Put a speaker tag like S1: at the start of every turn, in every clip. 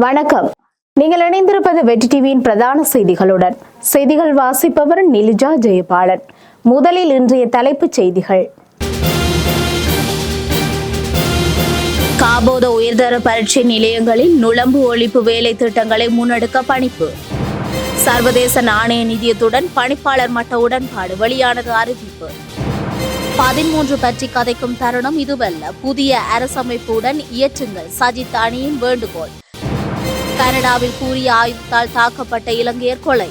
S1: வணக்கம். நீங்கள் இணைந்திருப்பது வெற்றி டிவியின் பிரதான செய்திகளுடன். செய்திகள் வாசிப்பவர் நிலிஜா ஜெயபாலன். முதலில் இன்றைய தலைப்புச் செய்திகள். காபோத உயர்தர பரீட்சை நிலையங்களில் நுழம்பு ஒழிப்பு வேலை திட்டங்களை முன்னெடுக்க பணிப்பு. சர்வதேச நாணய நிதியத்துடன் பணிப்பாளர் மட்ட உடன்பாடு வெளியானது அறிவிப்பு. பதிமூன்று பற்றி கதைக்கும் தருணம் இதுவல்ல. புதிய அரசமைப்புடன் இயற்றுங்கள். சஜித் அணியின் வேண்டுகோள். கனடாவில் கூறிய ஆயுதத்தால் தாக்கப்பட்ட இலங்கையர் கொலை.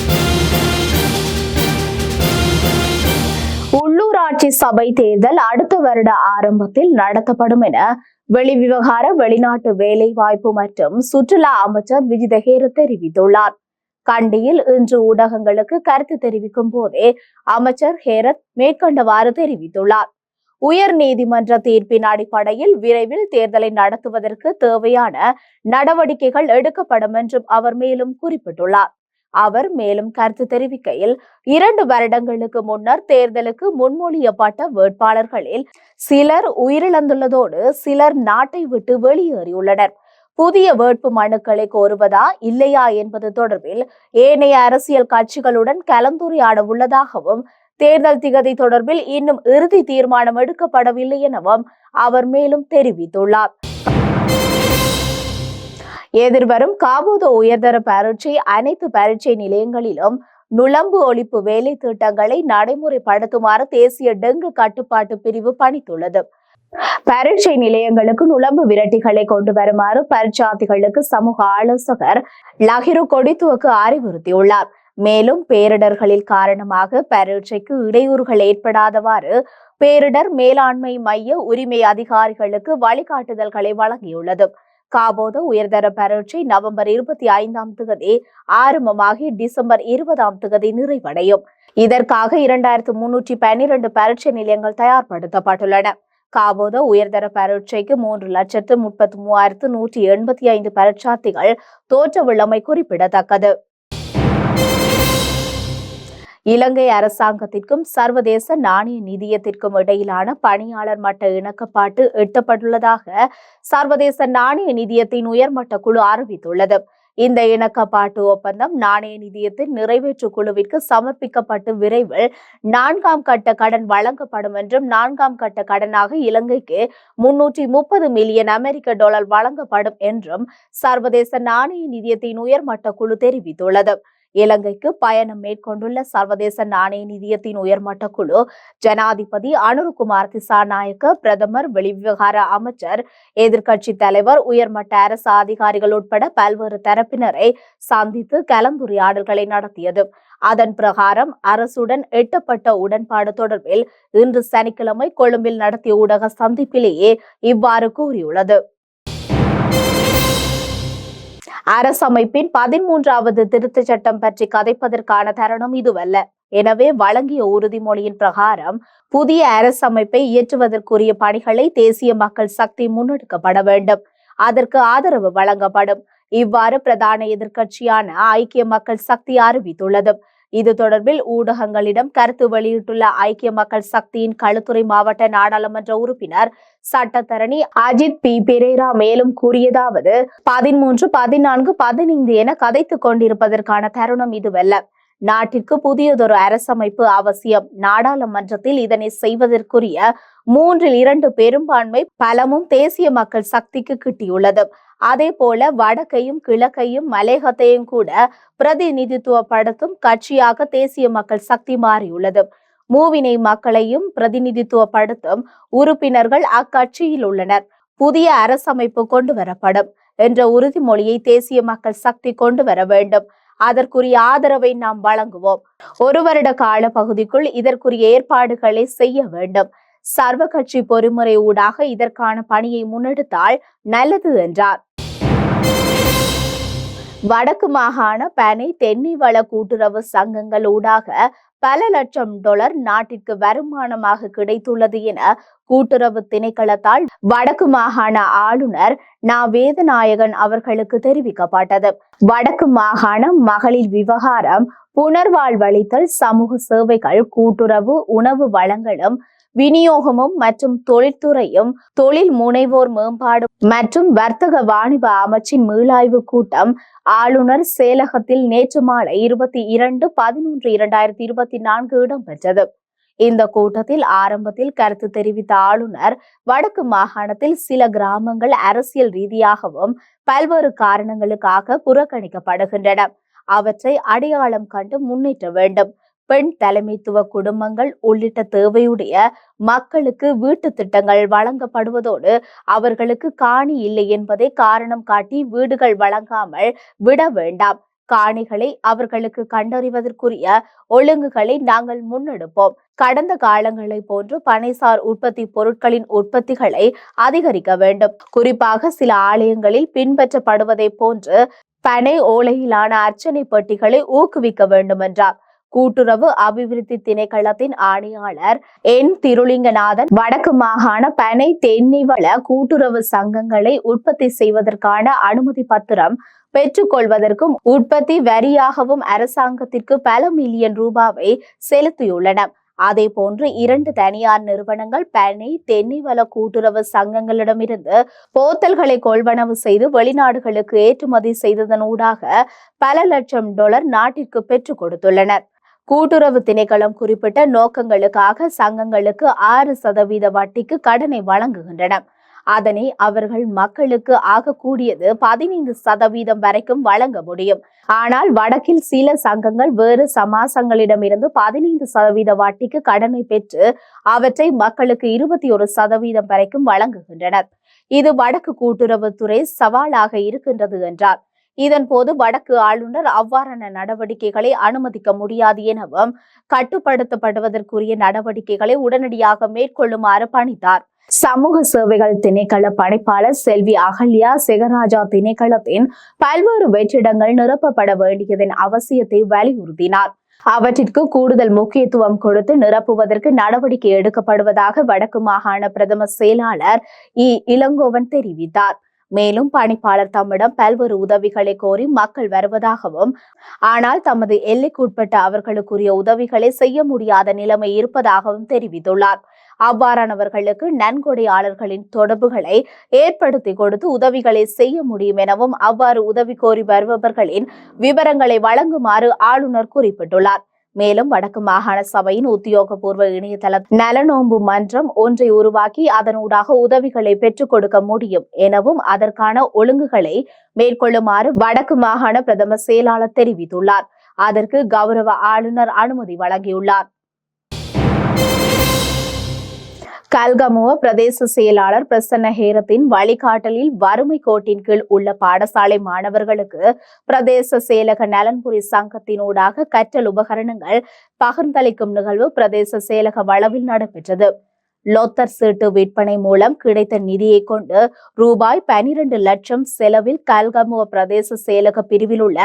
S1: உள்ளாட்சி சபை தேர்தல் அடுத்த வருட ஆரம்பத்தில் நடத்தப்படும் என வெளிவிவகார வெளிநாட்டு வேலைவாய்ப்பு மற்றும் சுற்றுலா அமைச்சர் விஜிதஹேர தெரிவித்துள்ளார். கண்டியில் இன்று ஊடகங்களுக்கு கருத்து தெரிவிக்கும் போதே அமைச்சர் ஹேரத் மேற்கண்டவாறு தெரிவித்துள்ளார். உயர் நீதிமன்ற தீர்ப்பின் அடிப்படையில் விரைவில் தேர்தலை நடத்துவதற்கு தேவையான நடவடிக்கைகள் எடுக்கப்படும் என்றும் அவர் மேலும் குறிப்பிட்டுள்ளார். அவர் மேலும் கருத்து தெரிவிக்கையில் இரண்டு வருடங்களுக்கு முன்னர் தேர்தலுக்கு முன்மொழியப்பட்ட வேட்பாளர்களில் சிலர் உயிரிழந்துள்ளதோடு சிலர் நாட்டை விட்டு வெளியேறியுள்ளனர். புதிய வேட்பு மனுக்களை கோருவதா இல்லையா என்பது தொடர்பில் ஏனைய அரசியல் கட்சிகளுடன் கலந்துரையாட உள்ளதாகவும் தேர்தல் திகதி தொடர்பில் இன்னும் இறுதி தீர்மானம் எடுக்கப்படவில்லை எனவும் அவர் மேலும் தெரிவித்துள்ளார். எதிர்வரும் காபூத உயர்தர பரீட்சை அனைத்து பரீட்சை நிலையங்களிலும் நுழம்பு ஒழிப்பு வேலை திட்டங்களை நடைமுறைப்படுத்துமாறு தேசிய டெங்கு கட்டுப்பாட்டு பிரிவு பணித்துள்ளது. பரீட்சை நிலையங்களுக்கு நுழம்பு விரட்டிகளை கொண்டு வருமாறு பரீட்சார்த்திகளுக்கு சமூக ஆலோசகர் லஹிரு கொடித்துவக்கு அறிவுறுத்தியுள்ளார். மேலும் பேரிடர்களில் காரணமாக பரீட்சைக்கு இடையூறுகள் ஏற்படாதவாறு பேரிடர் மேலாண்மை மைய உரிமை அதிகாரிகளுக்கு வழிகாட்டுதல்களை வழங்கியுள்ளது. காபோத உயர்தர பரீட்சை நவம்பர் இருபத்தி ஐந்தாம் தேதி ஆரம்பமாகி டிசம்பர் இருபதாம் தேதி நிறைவடையும். இதற்காக இரண்டாயிரத்து முன்னூற்றி பன்னிரண்டு பரீட்சை நிலையங்கள் தயார்படுத்தப்பட்டுள்ளன. காபோத உயர்தர பரீட்சைக்கு மூன்று லட்சத்து முப்பத்தி மூவாயிரத்து நூற்றி எண்பத்தி ஐந்து பரீட்சார்த்திகள் தோற்றவுள்ளமை குறிப்பிடத்தக்கது. இலங்கை அரசாங்கத்திற்கும் சர்வதேச நாணய நிதியத்திற்கும் இடையிலான பணியாளர் மட்ட இணக்கப்பாட்டு எட்டப்பட்டுள்ளதாக சர்வதேச நாணய நிதியத்தின் உயர்மட்ட குழு அறிவித்துள்ளது. இந்த இணக்கப்பாட்டு ஒப்பந்தம் நாணய நிதியத்தின் நிறைவேற்று குழுவிற்கு சமர்ப்பிக்கப்பட்டு விரைவில் நான்காம் கட்ட கடன் வழங்கப்படும் என்றும் நான்காம் கட்ட கடனாக இலங்கைக்கு முன்னூற்றி முப்பது மில்லியன் அமெரிக்க டாலர் வழங்கப்படும் என்றும் சர்வதேச நாணய நிதியத்தின் உயர்மட்ட குழு தெரிவித்துள்ளது. இலங்கைக்கு பயணம் மேற்கொண்டுள்ள சர்வதேச நாணய நிதியத்தின் உயர்மட்ட குழு ஜனாதிபதி அனுருகுமார் திசாநாயக்க பிரதமர் வெளிவிவகார அமைச்சர் எதிர்க்கட்சி தலைவர் உயர்மட்ட அரசு அதிகாரிகள் உட்பட பல்வேறு தரப்பினரை சந்தித்து கலந்துரையாடல்களை நடத்தியது. அதன் பிரகாரம் அரசுடன் எட்டப்பட்ட உடன்பாடு தொடர்பில் இன்று சனிக்கிழமை கொழும்பில் நடத்திய ஊடக சந்திப்பிலேயே இவ்வாறு கூறியுள்ளது. அரசமைப்பின் பதிமூன்றாவது திருத்தச் சட்டம் பற்றி கதைப்பதற்கான தருணம் இதுவல்ல. எனவே வழங்கிய உறுதிமொழியின் பிரகாரம் புதிய அரசமைப்பை இயற்றுவதற்குரிய பணிகளை தேசிய மக்கள் சக்தி முன்னெடுக்கப்பட வேண்டும். அதற்கு ஆதரவு வழங்கப்படும். இவ்வாறு பிரதான எதிர்க்கட்சியான ஐக்கிய மக்கள் சக்தி அறிவித்துள்ளது. இது தொடர்பில் ஊடகங்களிடம் கருத்து வெளியிட்டுள்ள ஐக்கிய மக்கள் சக்தியின் களுத்துறை மாவட்ட நாடாளுமன்ற உறுப்பினர் சட்டத்தரணி அஜித் பி. பெரேரா மேலும் கூறியதாவது பதிமூன்று பதினான்கு பதினைந்து என கதைத்துக் கொண்டிருப்பதற்கான தருணம் இதுவல்ல. நாட்டிற்கு புதியதொரு அரசமைப்பு அவசியம். நாடாளுமன்றத்தில் இதனை செய்வதற்குரிய மூன்றில் இரண்டு பெரும்பான்மை பலமும் தேசிய மக்கள் சக்திக்கு கிட்டியுள்ளது. அதே போல வடக்கையும் கிழக்கையும் மலையகத்தையும் கூட பிரதிநிதித்துவப்படுத்தும் கட்சியாக தேசிய மக்கள் சக்தி மாறியுள்ளது. மூவினை மக்களையும் பிரதிநிதித்துவப்படுத்தும் உறுப்பினர்கள் அக்கட்சியில் உள்ளனர். புதிய அரசமைப்பு கொண்டு வரப்படும் என்ற உறுதிமொழியை தேசிய மக்கள் சக்தி கொண்டு வர வேண்டும். அதற்குரிய ஆதரவை நாம் வழங்குவோம். ஒரு வருட கால பகுதிக்குள் இதற்குரிய ஏற்பாடுகளை செய்ய வேண்டும். சர்வ கட்சி பொறிமுறை ஊடாக இதற்கான பணியை முன்னெடுத்தால் நல்லது என்றார். வடக்கு மாகாண பனை தென்னை வள கூட்டுறவு சங்கங்கள் ஊடாக பல லட்சம் டாலர் நாட்டிற்கு வருமானமாக கிடைத்துள்ளது என கூட்டுறவு திணைக்களத்தால் வடக்கு மாகாண ஆளுநர் நா. வேதநாயகன் அவர்களுக்கு தெரிவிக்கப்பட்டது. வடக்கு மாகாண மகளிர் விவகாரம் புனர்வாழ்வளித்தல் சமூக சேவைகள் கூட்டுறவு உணவு வளங்களும் விநியோகமும் மற்றும் தொழில்துறையும் தொழில் முனைவோர் மேம்பாடு மற்றும் வர்த்தக வாணிப அமைச்சின் மீளாய்வு கூட்டம் ஆளுநர் செயலகத்தில் நேற்று மாலை இருபத்தி இரண்டு பதினொன்று இரண்டாயிரத்தி இருபத்தி நான்கு இடம்பெற்றது. இந்த கூட்டத்தில் ஆரம்பத்தில் கருத்து தெரிவித்த ஆளுநர் வடக்கு மாகாணத்தில் சில கிராமங்கள் அரசியல் ரீதியாகவும் பல்வேறு காரணங்களுக்காக புறக்கணிக்கப்படுகின்றன. அவற்றை அடையாளம் கண்டு முன்னேற்ற வேண்டும். பெண் தலைமைத்துவ குடும்பங்கள் உள்ளிட்ட தேவையுடைய மக்களுக்கு வீட்டு திட்டங்கள் வழங்கப்படுவதோடு அவர்களுக்கு காணி இல்லை என்பதை காரணம் காட்டி வீடுகள் வழங்காமல் விட வேண்டாம். காணிகளை அவர்களுக்கு கண்டறிவதற்குரிய ஒழுங்குகளை நாங்கள் முன்னெடுப்போம். கடந்த காலங்களை போன்று பனைசார் உற்பத்தி பொருட்களின் உற்பத்திகளை அதிகரிக்க வேண்டும். குறிப்பாக சில ஆலயங்களில் பின்பற்றப்படுவதை போன்று பனை ஓலையிலான அர்ச்சனை பெட்டிகளை ஊக்குவிக்க வேண்டும் என்றார் கூட்டுறவு அபிவிருத்தி திணைக்களத்தின் ஆணையாளர் என் திருலிங்கநாதன் வடக்கு மாகாண பனை தென்னிவள கூட்டுறவு சங்கங்களை உற்பத்தி செய்வதற்கான அனுமதி பத்திரம் பெற்றுக்கொள்வதற்கும் உற்பத்தி வரியாகவும் அரசாங்கத்திற்கு பல மில்லியன் ரூபாவை செலுத்தியுள்ளன. அதே போன்று இரண்டு தனியார் நிறுவனங்கள் பனை தென்னிவள கூட்டுறவு சங்கங்களிடமிருந்து போத்தல்களை கொள்வனவு செய்து வெளிநாடுகளுக்கு ஏற்றுமதி செய்ததனூடாக பல லட்சம் டாலர் நாட்டிற்கு பெற்றுக் கொடுத்துள்ளனர். கூட்டுறவு திணைக்களம் குறிப்பிட்ட நோக்கங்களுக்காக சங்கங்களுக்கு ஆறு சதவீத வட்டிக்கு கடனை வழங்குகின்றன. அதனை அவர்கள் மக்களுக்கு ஆகக்கூடியது பதினைந்து சதவீதம் வரைக்கும் வழங்க முடியும். ஆனால் வடக்கில் சில சங்கங்கள் வேறு சமாசங்களிடமிருந்து பதினைந்து சதவீத வட்டிக்கு கடனை பெற்று அவற்றை மக்களுக்கு இருபத்தி ஒரு சதவீதம் வரைக்கும் வழங்குகின்றனர். இது வடக்கு கூட்டுறவுத்துறை சவாலாக இருக்கின்றது என்றார். இதன் போது வடக்கு ஆளுநர் அவ்வாறான நடவடிக்கைகளை அனுமதிக்க முடியாது எனவும் கட்டுப்படுத்தப்படுவதற்குரிய நடவடிக்கைகளை உடனடியாக மேற்கொள்ளுமாறு பணித்தார். சமூக சேவைகள் திணைக்கள பணிப்பாளர் செல்வி அகல்யா செகராஜா திணைக்களத்தின் பல்வேறு வெற்றிடங்கள் நிரப்பப்பட வேண்டியதன் அவசியத்தை வலியுறுத்தினார். அவற்றிற்கு கூடுதல் முக்கியத்துவம் கொடுத்து நிரப்புவதற்கு நடவடிக்கை எடுக்கப்படுவதாக வடக்கு மாகாண பிரதம செயலாளர் இ. இளங்கோவன் தெரிவித்தார். மேலும் பணிப்பாளர் தம்மிடம் பல்வேறு உதவிகளை கோரி மக்கள் வருவதாகவும் ஆனால் தமது எல்லைக்குட்பட்ட அவர்களுக்குரிய உதவிகளை செய்ய முடியாத நிலைமை இருப்பதாகவும் தெரிவித்துள்ளார். அவ்வாறானவர்களுக்கு நன்கொடையாளர்களின் தொடர்புகளை ஏற்படுத்தி கொடுத்து உதவிகளை செய்ய முடியும் எனவும் அவ்வாறு உதவி கோரி வருபவர்களின் விவரங்களை வழங்குமாறு ஆளுநர் குறிப்பிட்டுள்ளார். மேலும் வடக்கு மாகாண சபையின் உத்தியோகபூர்வ இணையதள நலனோம்பு மன்றம் ஒன்றை உருவாக்கி அதனூடாக உதவிகளை பெற்றுக் கொடுக்க முடியும் எனவும் அதற்கான ஒழுங்குகளை மேற்கொள்ளுமாறு வடக்கு மாகாண பிரதம செயலாளர் தெரிவித்துள்ளார். அதற்கு கௌரவ ஆளுநர் அனுமதி வழங்கியுள்ளார். கல்கமுவ பிரதேச செயலாளர் பிரசன்ன ஹேரத்தின் வழிகாட்டலில் வறுமை கோட்டின் கீழ் உள்ள பாடசாலை மாணவர்களுக்கு பிரதேச செயலக நலன்புரி சங்கத்தினூடாக கற்றல் உபகரணங்கள் பகிர்ந்தளிக்கும் நிகழ்வு பிரதேச செயலக வளவில் நடைபெற்றது. லோத்தர் சீட்டு விற்பனை மூலம் கிடைத்த நிதியை கொண்டு ரூபாய் பனிரெண்டு லட்சம் செலவில் கல்கமுவ பிரதேச செயலக பிரிவில் உள்ள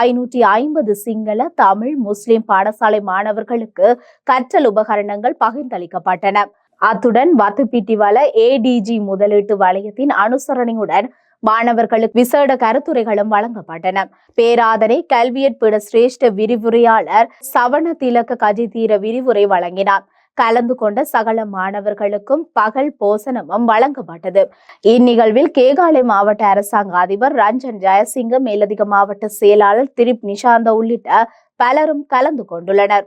S1: ஐநூற்றி ஐம்பது சிங்கள தமிழ் முஸ்லிம் பாடசாலை மாணவர்களுக்கு கற்றல் உபகரணங்கள் பகிர்ந்தளிக்கப்பட்டன. அத்துடன் வத்துப்பீட்டி வள ஏடிஜி முதலீட்டு வலயத்தின் அனுசரணையுடன் மாணவர்களுக்கு விசேட கருத்துரைகளும் வழங்கப்பட்டன. பேராதனை கல்வியற்பீட சிரேஷ்ட விரிவுரையாளர் சவண திலக்க கஜிதீர விரிவுரை வழங்கினார். கலந்து கொண்ட சகல மாணவர்களுக்கும் பகல் போசனமும் வழங்கப்பட்டது. இந்நிகழ்வில் கேகாலை மாவட்ட அரசாங்க அதிபர் ரஞ்சன் ஜெயசிங்க மேலதிக மாவட்ட செயலாளர் திரிப் நிஷாந்த உள்ளிட்ட பலரும் கலந்து கொண்டுள்ளனர்.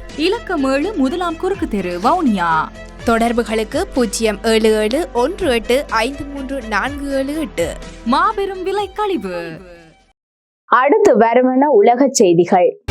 S2: இலக்கம் ஏழு முதலாம் குறுக்கு தெரு வவுனியா.
S3: தொடர்புகளுக்கு பூஜ்ஜியம் ஏழு ஏழு ஒன்று எட்டு ஐந்து மூன்று நான்கு ஏழு எட்டு.
S2: மாபெரும் விலை கழிவு.
S1: அடுத்து வருவன உலக செய்திகள்.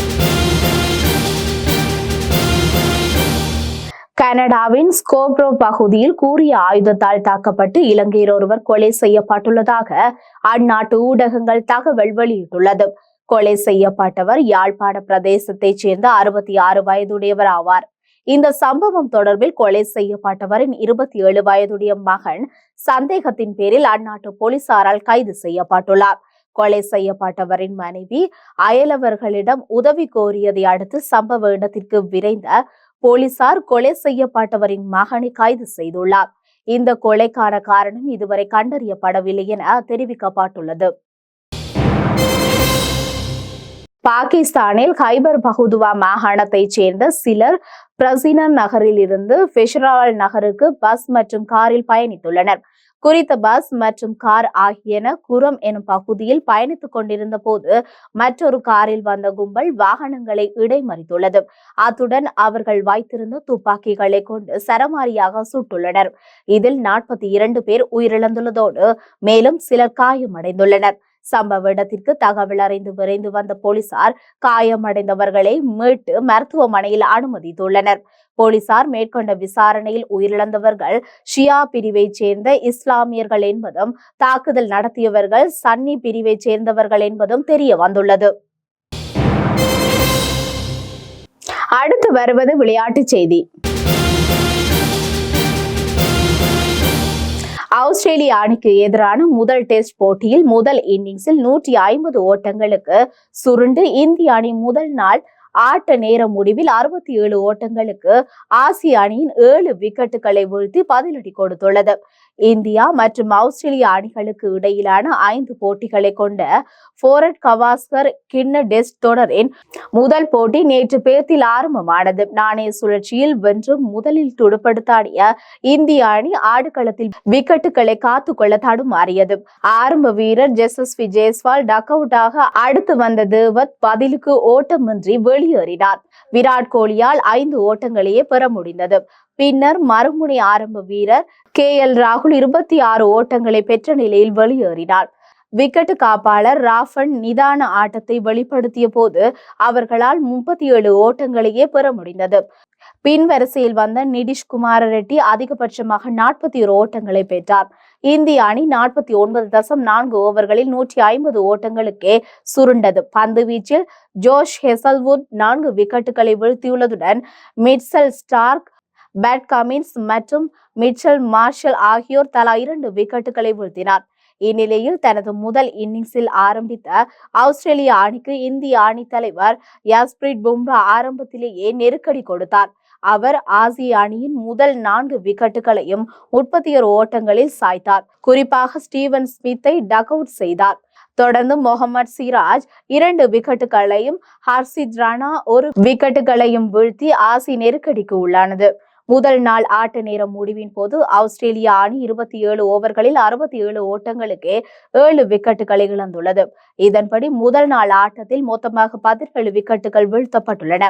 S1: கனடாவின் ஸ்கோப்ரோ பகுதியில் கூறிய ஆயுதத்தால் தாக்கப்பட்டு இலங்கையர் ஒருவர் கொலை செய்யப்பட்டுள்ளதாக அந்நாட்டு ஊடகங்கள் தகவல் வெளியிட்டுள்ளது. கொலை செய்யப்பட்டவர் யாழ்ப்பாண பிரதேசத்தைச் சேர்ந்த அறுபத்தி ஆறு வயதுடையவர் ஆவார். இந்த சம்பவம் தொடர்பில் கொலை செய்யப்பட்டவரின் இருபத்தி ஏழு வயதுடைய மகன் சந்தேகத்தின் பேரில் அந்நாட்டு போலீசாரால் கைது செய்யப்பட்டுள்ளார். கொலை செய்யப்பட்டவரின் மனைவி அயலவர்களிடம் உதவி கோரியதை அடுத்து சம்பவ இடத்திற்கு விரைந்த போலீசார் கொலை செய்யப்பட்டவரின் மகனை கைது செய்துள்ளார். இந்த கொலைக்கான காரணம் இதுவரை கண்டறியப்படவில்லை என தெரிவிக்கப்பட்டுள்ளது. பாகிஸ்தானில் ஹைபர் பகுதுவா மாகாணத்தைச் சேர்ந்த சிலர் பிரசினர் நகரில் இருந்து பெஷராவல் நகருக்கு பஸ் மற்றும் காரில் பயணித்துள்ளனர். குறித்த பஸ் மற்றும் கார் ஆகியன குரம் எனும் பகுதியில் பயணித்துக் கொண்டிருந்த போது மற்றொரு காரில் வந்த கும்பல் வாகனங்களை இடைமறித்துள்ளது. அத்துடன் அவர்கள் வைத்திருந்த துப்பாக்கிகளை கொண்டு சரமாரியாக சுட்டுள்ளனர். இதில் நாற்பத்தி இரண்டு பேர் உயிரிழந்துள்ளதோடு மேலும் சிலர் காயமடைந்துள்ளனர். சம்பவ இடத்திற்கு தகவல் அறிந்து விரைந்து வந்த போலீசார் காயமடைந்தவர்களை மீட்டு மருத்துவமனையில் அனுமதித்துள்ளனர். போலீசார் மேற்கொண்ட விசாரணையில் உயிரிழந்தவர்கள் ஷியா பிரிவைச் சேர்ந்த இஸ்லாமியர்கள் என்பதும் தாக்குதல் நடத்தியவர்கள் சன்னி பிரிவைச் சேர்ந்தவர்கள் என்பதும் தெரிய வந்துள்ளது. அடுத்து வருவது விளையாட்டுச் செய்தி. ஆஸ்திரேலிய அணிக்கு எதிரான முதல் டெஸ்ட் போட்டியில் முதல் இன்னிங்ஸில் நூற்றி ஐம்பது ஓட்டங்களுக்கு சுருண்டு இந்திய அணி முதல் நாள் ஆட்ட நேர முடிவில் அறுபத்தி ஏழு ஓட்டங்களுக்கு ஆசிய அணியின் ஏழு விக்கெட்டுகளை வீழ்த்தி பதிலடி கொடுத்துள்ளது. இந்தியா மற்றும் ஆஸ்திரேலிய அணிகளுக்கு இடையிலான ஐந்து போட்டிகளை கொண்ட போரட் கவாஸ்கர் கிண்ண டெஸ்ட் தொடரின் முதல் போட்டி நேற்று பேத்தில் ஆரம்பமானது. நாணய சுழற்சியில் வென்று முதலில் துடுப்படுத்தாடிய இந்திய அணி ஆடுகளத்தில் விக்கெட்டுகளை காத்துக்கொள்ள தடுமாறியது. ஆரம்ப வீரர் ஜெசஸ்வி ஜெய்ஸ்வால் டக் அவுட்டாக அடுத்து வந்த தேவத் பதிலுக்கு ஓட்டமின்றி வெளியேறினார். விராட் கோலியால் ஐந்து ஓட்டங்களையே பெற முடிந்தது. பின்னர் மறுமுனை ஆரம்ப வீரர் கே. எல். ராகுல் இருபத்தி ஆறு ஓட்டங்களை பெற்ற நிலையில் வெளியேறினார். விக்கெட் காப்பாளர் ராஃபன் நிதான ஆட்டத்தை வெளிப்படுத்திய போது அவர்களால் முப்பத்தி ஏழு ஓட்டங்களையே பெற முடிந்தது. பின் வரிசையில் வந்த நிதிஷ்குமார ரெட்டி அதிகபட்சமாக நாற்பத்தி ஒரு ஓட்டங்களை பெற்றார். இந்திய அணி நாற்பத்தி ஒன்பது தசம் நான்கு ஓவர்களில் நூற்றி ஐம்பது ஓட்டங்களுக்கே சுருண்டது. பந்து வீச்சில் ஜோஷ் ஹெசல்வுட் நான்கு விக்கெட்டுகளை வீழ்த்தியுள்ளதுடன் மிட்சல் ஸ்டார்க் பேட் கமின்ஸ் மற்றும் மிட்சல் மார்ஷல் ஆகியோர் தலா இரண்டு விக்கெட்டுகளை வீழ்த்தினார். இந்நிலையில் தனது முதல் இன்னிங்ஸில் ஆரம்பித்த ஆஸ்திரேலிய அணிக்கு இந்திய அணி தலைவர் யாஸ்பிரிட் பும்ரா ஆரம்பத்திலேயே நெருக்கடி கொடுத்தார். அவர் ஆசிய அணியின் முதல் நான்கு விக்கெட்டுகளையும் முப்பத்தி ஒரு ஓட்டங்களில் சாய்த்தார். குறிப்பாக ஸ்டீவன் ஸ்மித்தை டக் அவுட் செய்தார். தொடர்ந்து முகமது சிராஜ் இரண்டு விக்கெட்டுகளையும் ஹர்ஷித் ராணா ஒரு விக்கெட்டுகளையும் வீழ்த்தி ஆசி நெருக்கடிக்கு உள்ளானது. முதல் நாள் ஆட்ட நேர முடிவின் போது ஆஸ்திரேலிய அணி இருபத்தி ஏழு ஓவர்களில் அறுபத்தி ஏழு ஓட்டங்களுக்கு ஏழு விக்கெட்டுகளை இழந்துள்ளது. இதன்படி முதல் நாள் ஆட்டத்தில் மொத்தமாக பதினேழு விக்கெட்டுகள் வீழ்த்தப்பட்டுள்ளன.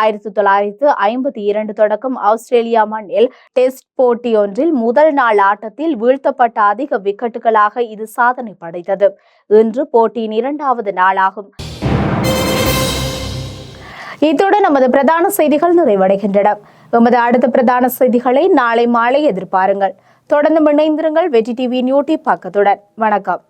S1: ஆயிரத்தி தொள்ளாயிரத்து ஐம்பத்தி இரண்டு தொடக்கம் ஆஸ்திரேலியா மண்ணில் டெஸ்ட் போட்டி ஒன்றில் முதல் நாள் ஆட்டத்தில் வீழ்த்தப்பட்ட அதிக விக்கெட்டுகளாக இது சாதனை படைத்தது. இன்று போட்டியின் இரண்டாவது நாளாகும். இத்துடன் நமது பிரதான செய்திகள் நிறைவடைகின்றன. எமது அடுத்த பிரதான செய்திகளை நாளை மாலை எதிர்பாருங்கள். தொடர்ந்து இணைந்திருங்கள் வெற்றி டிவியின் யூடியூப் பக்கத்துடன் வணக்கம்.